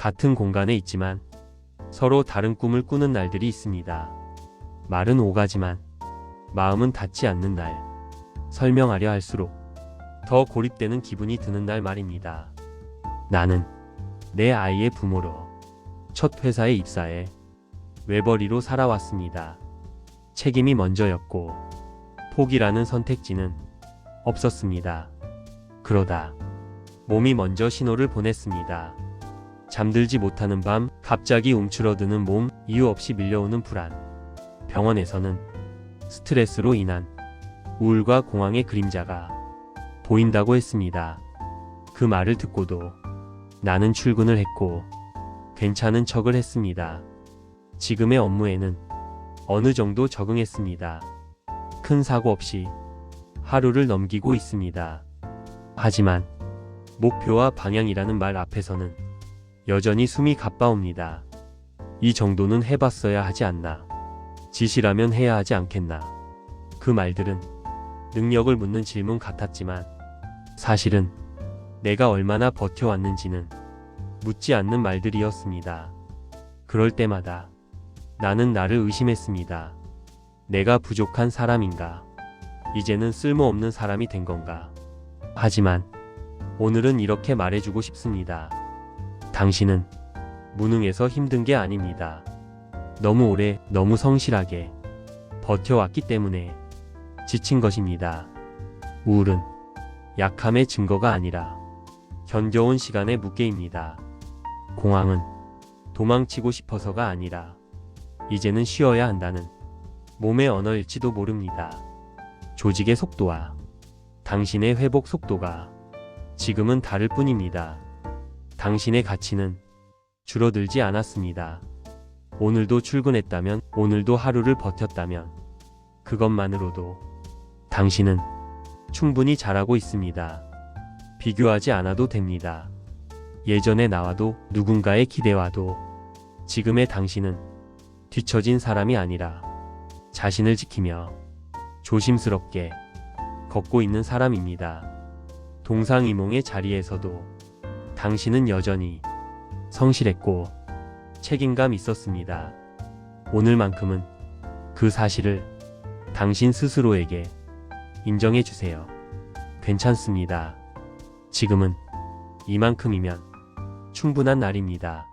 같은 공간에 있지만 서로 다른 꿈을 꾸는 날들이 있습니다. 말은 오가지만 마음은 닿지 않는 날. 설명하려 할수록 더 고립되는 기분이 드는 날 말입니다. 나는 내 아이의 부모로 첫 회사에 입사해 외벌이로 살아왔습니다. 책임이 먼저였고 포기라는 선택지는 없었습니다. 그러다 몸이 먼저 신호를 보냈습니다. 잠들지 못하는 밤, 갑자기 움츠러드는 몸, 이유 없이 밀려오는 불안. 병원에서는 스트레스로 인한 우울과 공황의 그림자가 보인다고 했습니다. 그 말을 듣고도 나는 출근을 했고 괜찮은 척을 했습니다. 지금의 업무에는 어느 정도 적응했습니다. 큰 사고 없이 하루를 넘기고 있습니다. 하지만 목표와 방향이라는 말 앞에서는 여전히 숨이 가빠옵니다. 이 정도는 해봤어야 하지 않나. 지시라면 해야 하지 않겠나. 그 말들은 능력을 묻는 질문 같았지만 사실은 내가 얼마나 버텨왔는지는 묻지 않는 말들이었습니다. 그럴 때마다 나는 나를 의심했습니다. 내가 부족한 사람인가? 이제는 쓸모없는 사람이 된 건가? 하지만 오늘은 이렇게 말해주고 싶습니다. 당신은 무능해서 힘든 게 아닙니다. 너무 오래, 너무 성실하게 버텨왔기 때문에 지친 것입니다. 우울은 약함의 증거가 아니라 견뎌온 시간의 무게입니다. 공황은 도망치고 싶어서가 아니라 이제는 쉬어야 한다는 몸의 언어일지도 모릅니다. 조직의 속도와 당신의 회복 속도가 지금은 다를 뿐입니다. 당신의 가치는 줄어들지 않았습니다. 오늘도 출근했다면, 오늘도 하루를 버텼다면, 그것만으로도 당신은 충분히 잘하고 있습니다. 비교하지 않아도 됩니다. 예전의 나와도 누군가의 기대와도 지금의 당신은 뒤처진 사람이 아니라 자신을 지키며 조심스럽게 걷고 있는 사람입니다. 동상이몽의 자리에서도 당신은 여전히 성실했고 책임감 있었습니다. 오늘만큼은 그 사실을 당신 스스로에게 인정해 주세요. 괜찮습니다. 지금은 이만큼이면 충분한 날입니다.